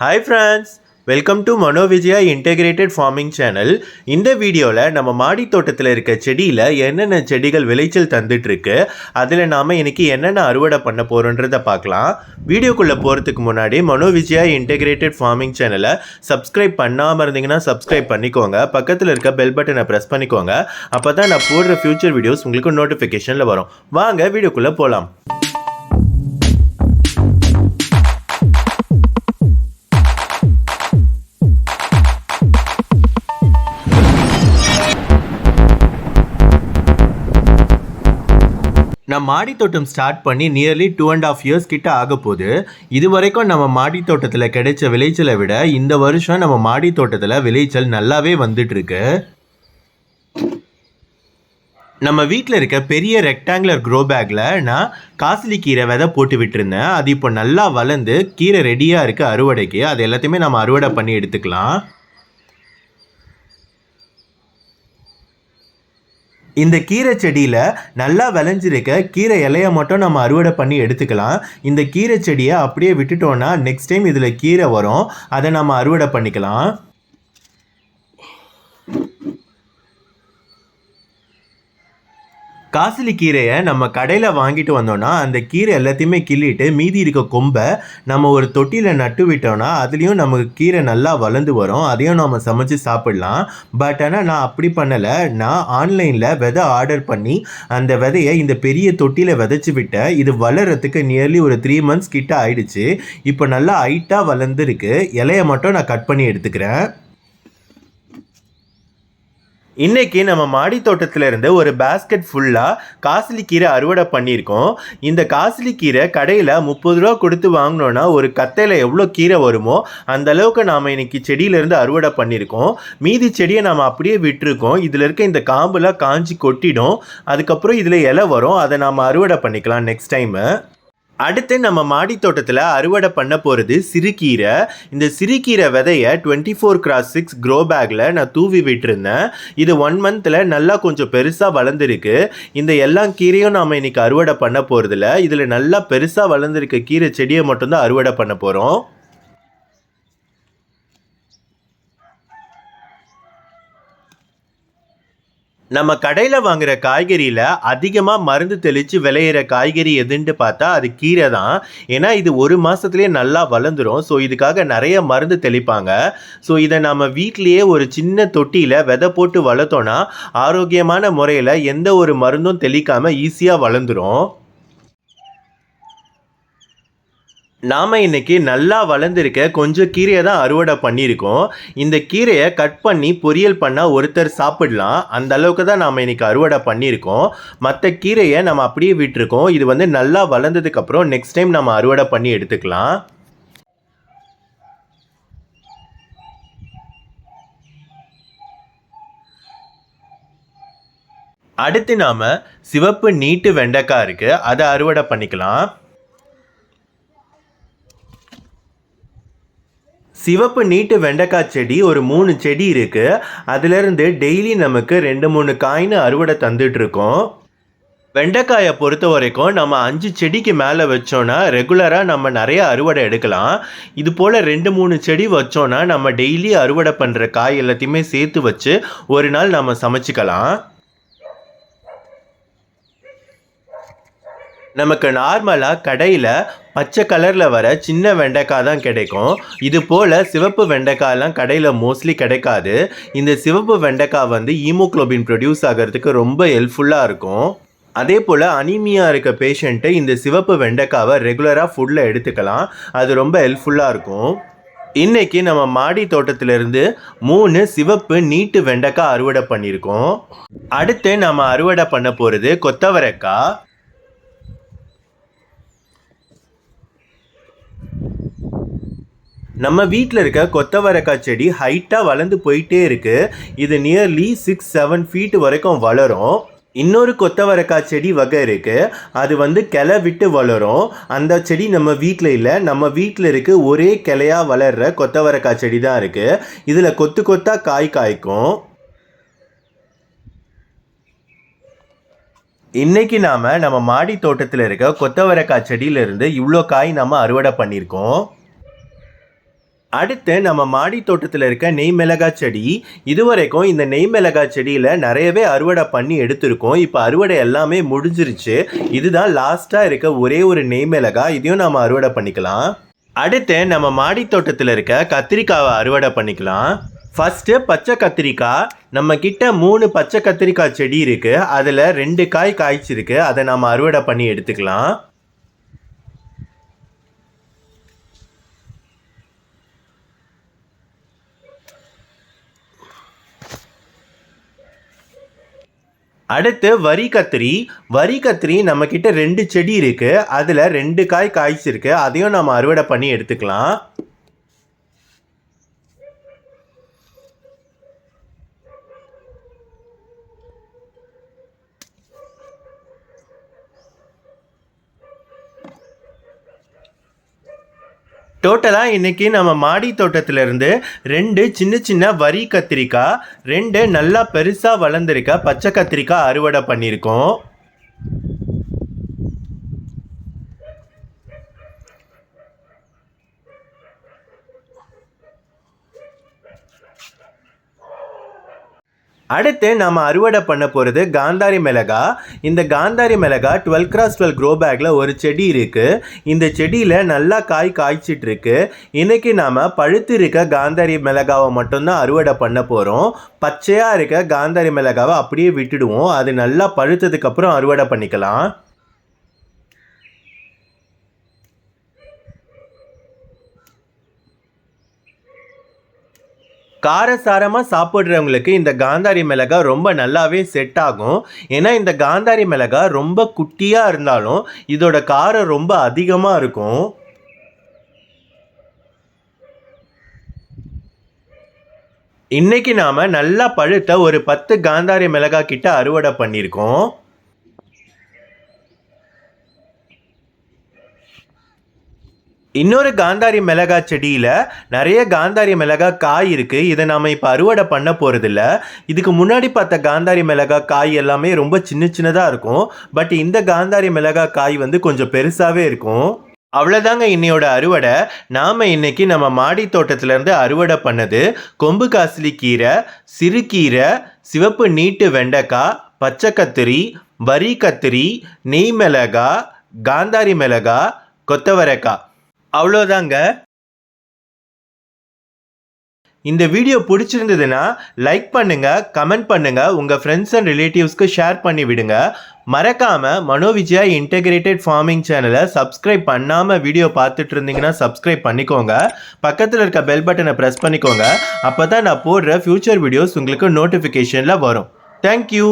Hi friends welcome to Manovijaya integrated farming channel இந்த வீடியோவில் நம்ம மாடி தோட்டத்தில் இருக்க செடியில் என்னென்ன செடிகள் விளைச்சல் தந்துட்டுருக்கு அதில் நாம் இன்றைக்கி என்னென்ன அறுவடை பண்ண போகிறோன்றதை பார்க்கலாம். வீடியோக்குள்ளே போகிறதுக்கு முன்னாடி மனோவிஜயா இன்டெகிரேட்டட் ஃபார்மிங் சேனலை சப்ஸ்கிரைப் பண்ணாமல் இருந்தீங்கன்னா சப்ஸ்கிரைப் பண்ணிக்கோங்க. பக்கத்தில் இருக்க பெல் பட்டனை ப்ரெஸ் பண்ணிக்கோங்க. அப்போ தான் நான் போடுற ஃபியூச்சர் வீடியோஸ் உங்களுக்கு நோட்டிஃபிகேஷனில் வரும். வாங்க வீடியோக்குள்ளே போகலாம் நான் மாடி தோட்டம் ஸ்டார்ட் பண்ணி nearly two and half years கிட்ட ஆக போகுது. இது வரைக்கும் நம்ம மாடி தோட்டத்தில் கிடைச்ச விளைச்சலை விட இந்த வருஷம் நம்ம மாடி தோட்டத்தில் விளைச்சல் நல்லாவே வந்துட்டு இருக்கு நம்ம வீட்டில் இருக்க பெரிய ரெக்டாங்குலர் க்ரோ பேக்கில் நான் காசிலி கீரை விதை போட்டு விட்டுருந்தேன். அது இப்போ நல்லா வளர்ந்து கீரை ரெடியாக இருக்குது அறுவடைக்கு. அது எல்லாத்தையுமே நம்ம அறுவடை பண்ணி எடுத்துக்கலாம். இந்த கீரை செடியில் நல்லா விளைஞ்சிருக்க கீரை இலையை மட்டும் நம்ம அறுவடை பண்ணி எடுத்துக்கலாம். இந்த கீரை செடியை அப்படியே விட்டுட்டோன்னா நெக்ஸ்ட் டைம் இதில் கீரை வரும். அதை நம்ம அறுவடை பண்ணிக்கலாம். காசிலி கீரையை நம்ம கடையில் வாங்கிட்டு வந்தோம்னா அந்த கீரை எல்லாத்தையுமே கிள்ளிட்டு மீதி இருக்க கொம்பை நம்ம ஒரு தொட்டியில் நட்டு விட்டோம்னா அதுலேயும் நமக்கு கீரை நல்லா வளர்ந்து வரும். அதையும் நம்ம சமைச்சு சாப்பிடலாம். பட் ஆனால் நான் அப்படி பண்ணலை. நான் ஆன்லைனில் விதை ஆர்டர் பண்ணி அந்த விதையை இந்த பெரிய தொட்டியில் விதைச்சி விட்டேன். இது வளர்கிறதுக்கு நியர்லி ஒரு த்ரீ மந்த்ஸ் கிட்ட ஆயிடுச்சு. இப்போ நல்லா ஹைட்டாக வளர்ந்துருக்கு. இலையை மட்டும் நான் கட் பண்ணி எடுத்துக்கிறேன். இன்னைக்கு நம்ம மாடி தோட்டத்தில் இருந்து ஒரு பேஸ்கெட் ஃபுல்லாக காசிலி கீரை அறுவடை பண்ணியிருக்கோம். இந்த காசிலி கீரை கடையில் முப்பது ரூபா கொடுத்து வாங்கினோன்னா ஒரு கத்தையில் எவ்வளோ கீரை வருமோ அந்த அளவுக்கு நாம் இன்னைக்கு செடியிலேருந்து அறுவடை பண்ணியிருக்கோம். மீதி செடியை நாம் அப்படியே விட்டுருக்கோம். இதில் இருக்க இந்த காம்புலாம் காஞ்சி கொட்டிடும். அதுக்கப்புறம் இதில் இலை வரும். அதை நாம் அறுவடை பண்ணிக்கலாம் நெக்ஸ்ட் டைமு அடுத்து நம்ம மாடி தோட்டத்தில் அறுவடை பண்ண போகிறது சிறுகீரை. இந்த சிறுகீரை விதையை twenty four cross six grow பேக்கில் நான் தூவி விட்டுருந்தேன். இது ஒன் மந்தில் நல்லா கொஞ்சம் பெருசாக வளர்ந்துருக்கு. இந்த எல்லா கீரையும் நாம் இன்றைக்கி அறுவடை பண்ண போகிறதில்ல இதில் நல்லா பெருசாக வளர்ந்துருக்க கீரை செடியை மட்டும்தான் அறுவடை பண்ண போகிறோம் நம்ம கடையில் வாங்குகிற காய்கறியில் அதிகமாக மருந்து தெளித்து விளையிற காய்கறி எதுன்ட்டு பார்த்தா அது கீரை தான். ஏன்னா இது ஒரு மாதத்துலேயே நல்லா வளர்ந்துரும். ஸோ இதுக்காக நிறைய மருந்து தெளிப்பாங்க. ஸோ இதை நம்ம வீட்லேயே ஒரு சின்ன தொட்டியில் விதை போட்டு வளர்த்தோன்னா ஆரோக்கியமான முறையில் எந்த ஒரு மருந்தும் தெளிக்காமல் ஈஸியாக வளர்ந்துரும். நாம் இன்னைக்கு நல்லா வளர்ந்துருக்க கொஞ்சம் கீரையை தான் அறுவடை பண்ணியிருக்கோம். இந்த கீரையை கட் பண்ணி பொரியல் பண்ணால் ஒருத்தர் சாப்பிடலாம். அந்த அளவுக்கு தான் நாம் இன்னைக்கு அறுவடை பண்ணியிருக்கோம். மற்ற கீரையை நம்ம அப்படியே விட்டுருக்கோம். இது வந்து நல்லா வளர்ந்ததுக்கப்புறம் நெக்ஸ்ட் டைம் நம்ம அறுவடை பண்ணி எடுத்துக்கலாம். அடுத்து நாம் சிவப்பு நீட்டு வெண்டைக்காய் இருக்குது அதை அறுவடை பண்ணிக்கலாம். சிவப்பு நீட்டு வெண்டைக்காய் செடி ஒரு மூணு செடி இருக்குது அதுலேருந்து டெய்லி நமக்கு ரெண்டு மூணு காயின்னு அறுவடை தந்துட்டுருக்கோம். வெண்டைக்காயை பொறுத்த வரைக்கும் நம்ம அஞ்சு செடிக்கு மேலே வச்சோன்னா ரெகுலராக நம்ம நிறைய அறுவடை எடுக்கலாம். இது போல் ரெண்டு மூணு செடி வச்சோன்னா நம்ம டெய்லி அறுவடை பண்ணுற காய் எல்லாத்தையுமே சேர்த்து வச்சு ஒரு நாள் நம்ம சமைச்சிக்கலாம். நமக்கு நார்மலாக கடையில் பச்சை கலரில் வர சின்ன வெண்டைக்காய் தான் கிடைக்கும். இது போல் சிவப்பு வெண்டைக்காயெல்லாம் கடையில் மோஸ்ட்லி கிடைக்காது. இந்த சிவப்பு வெண்டைக்காய் வந்து ஈமோக்ளோபின் ப்ரொடியூஸ் ஆகிறதுக்கு ரொம்ப ஹெல்ப்ஃபுல்லாக இருக்கும். அதே போல் அனீமியா இருக்க பேஷண்ட்டு இந்த சிவப்பு வெண்டைக்காவை ரெகுலராக ஃபுட்டில் எடுத்துக்கலாம். அது ரொம்ப ஹெல்ப்ஃபுல்லாக இருக்கும். இன்றைக்கி நம்ம மாடி தோட்டத்திலிருந்து மூணு சிவப்பு நீட்டு வெண்டைக்காய் அறுவடை பண்ணியிருக்கோம். அடுத்து நம்ம அறுவடை பண்ண போகிறது கொத்தவரைக்காய். நம்ம வீட்டில் இருக்க கொத்தவரக்காய் செடி ஹைட்டாக வளர்ந்து போயிட்டே இருக்குது இது நியர்லி சிக்ஸ் செவன் ஃபீட் வரைக்கும் வளரும். இன்னொரு கொத்தவரக்காய் செடி வகை இருக்குது அது வந்து கிளை விட்டு வளரும். அந்த செடி நம்ம வீட்டில் இல்லை. நம்ம வீட்டில் இருக்க ஒரே கிளையாக வளர்கிற கொத்தவரக்காய் செடி தான் இருக்குது இதில் கொத்து கொத்தாக காய் காய்க்கும். இன்றைக்கி நாம் நம்ம மாடி தோட்டத்தில் இருக்க கொத்தவரக்காய் செடியிலிருந்து இவ்வளோ காய் நம்ம அறுவடை பண்ணியிருக்கோம். அடுத்து நம்ம மாடி தோட்டத்தில் இருக்க நெய் மிளகாய் செடி இதுவரைக்கும் இந்த நெய் மிளகாய் செடியில் நிறையவே அறுவடை பண்ணி எடுத்திருக்கோம். இப்போ அறுவடை எல்லாமே முடிஞ்சிருச்சு. இதுதான் லாஸ்ட்டாக இருக்க ஒரே ஒரு நெய் மிளகாய் இதையும் நம்ம அறுவடை பண்ணிக்கலாம். அடுத்து நம்ம மாடி தோட்டத்தில் இருக்க கத்திரிக்காவை அறுவடை பண்ணிக்கலாம். ஃபஸ்ட்டு பச்சை கத்திரிக்காய். நம்ம கிட்ட மூணு பச்சை கத்திரிக்காய் செடி இருக்குது அதில் ரெண்டு காய் காய்ச்சிருக்கு. அதை நம்ம அறுவடை பண்ணி எடுத்துக்கலாம். அடுத்து வரி கத்திரி. வரி கத்திரி நம்ம ரெண்டு செடி இருக்குது அதில் ரெண்டு காய் காய்ச்சிருக்கு. அதையும் நம்ம அறுவடை பண்ணி எடுத்துக்கலாம். டோட்டலாக இன்றைக்கி நம்ம மாடி தோட்டத்திலேருந்து ரெண்டு சின்ன சின்ன வரி கத்திரிக்காய் ரெண்டு நல்லா பெருசாக வளர்ந்துருக்க பச்சை கத்திரிக்காய் அறுவடை பண்ணியிருக்கோம். அடுத்து நம்ம அறுவடை பண்ண போகிறது காந்தாரி மிளகா. இந்த காந்தாரி மிளகா டுவெல் கிராஸ் டுவெல் க்ரோ பேக்கில் ஒரு செடி இருக்குது இந்த செடியில் நல்லா காய் காய்ச்சிட்டு இருக்கு. இன்னைக்கு நாம் பழுத்து இருக்க காந்தாரி மிளகாவை மட்டும்தான் அறுவடை பண்ண போகிறோம் பச்சையாக இருக்க காந்தாரி மிளகாவை அப்படியே விட்டுடுவோம். அது நல்லா பழுத்ததுக்கப்புறம் அறுவடை பண்ணிக்கலாம். காரசாரமாக சாப்பிட்றவங்களுக்கு இந்த காந்தாரி மிளகா ரொம்ப நல்லாவே செட் ஆகும். ஏன்னா இந்த காந்தாரி மிளகா ரொம்ப குட்டியாக இருந்தாலும் இதோட காரம் ரொம்ப அதிகமாக இருக்கும். இன்னைக்கு நாம நல்லா பழுத்த ஒரு பத்து காந்தாரி மிளகா கிட்ட அறுவடை பண்ணியிருக்கோம். இன்னொரு காந்தாரி மிளகா செடியில் நிறைய காந்தாரி மிளகா காய் இருக்குது இதை நாம் இப்போ அறுவடை பண்ண போகிறதில்ல இதுக்கு முன்னாடி பார்த்த காந்தாரி மிளகா காய் எல்லாமே ரொம்ப சின்ன சின்னதாக இருக்கும். பட் இந்த காந்தாரி மிளகா காய் வந்து கொஞ்சம் பெருசாகவே இருக்கும். அவ்வளோதாங்க இன்னையோட அறுவடை. நாம் இன்னைக்கு நம்ம மாடி தோட்டத்திலேருந்து அறுவடை பண்ணது கொம்பு காசிலி கீரை சிறுகீரை சிவப்பு நீட்டு வெண்டைக்காய் பச்சை கத்திரி வரி கத்திரி நெய் மிளகா காந்தாரி மிளகா கொத்தவரைக்காய். அவ்வளோதாங்க இந்த வீடியோ பிடிச்சிருந்ததுன்னா லைக் பண்ணுங்க கமெண்ட் பண்ணுங்க உங்க ஃப்ரெண்ட்ஸ் அண்ட் ரிலேட்டிவ்ஸ்க்கு ஷேர் பண்ணி விடுங்க. மறக்காம மனோவிஜயா இன்டெகிரேட்டட் ஃபார்மிங் சேனலை சப்ஸ்கிரைப் பண்ணாம வீடியோ பார்த்துட்டு இருந்தீங்கன்னா சப்ஸ்கிரைப் பண்ணிக்கோங்க. பக்கத்தில் இருக்க பெல் பட்டனை ப்ரெஸ் பண்ணிக்கோங்க. அப்போ தான் நான் போடுற ஃபியூச்சர் வீடியோஸ் உங்களுக்கு நோட்டிஃபிகேஷனில் வரும். தேங்க்யூ